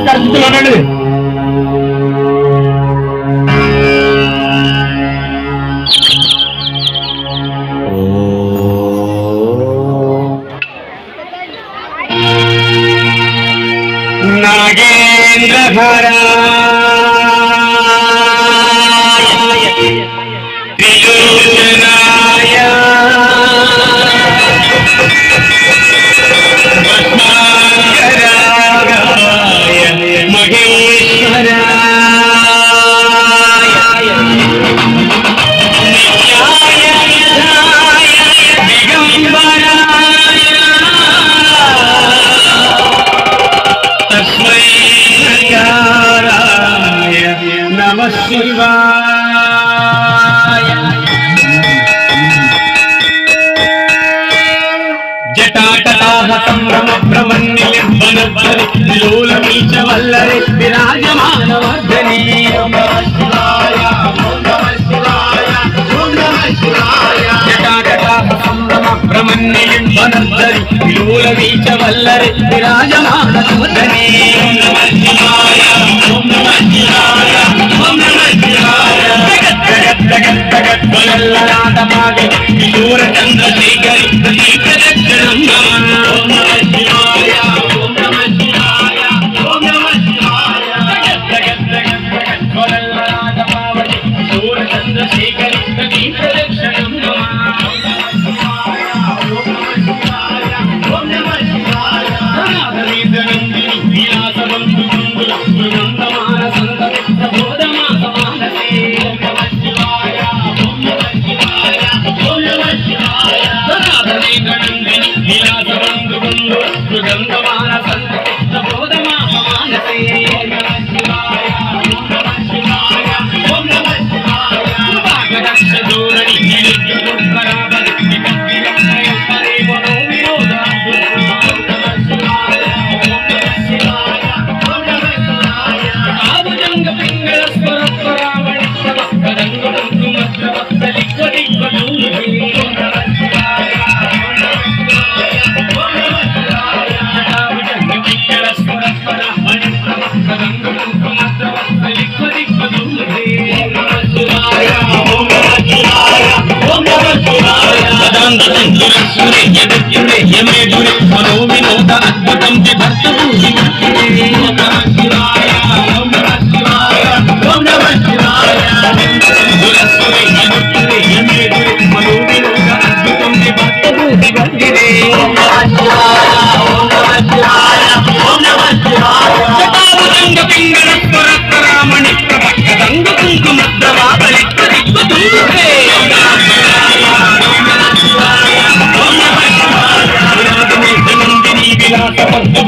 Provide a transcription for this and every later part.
ఎలాంటి పరిస్థితుల్లోనండి నాగేంద్ర అక్బర్ నిలువుల మీచ వల్లరి మనో వినోద అద్భుతం భర్తు రామణి. ప్రపక్కదంగు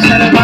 Sarva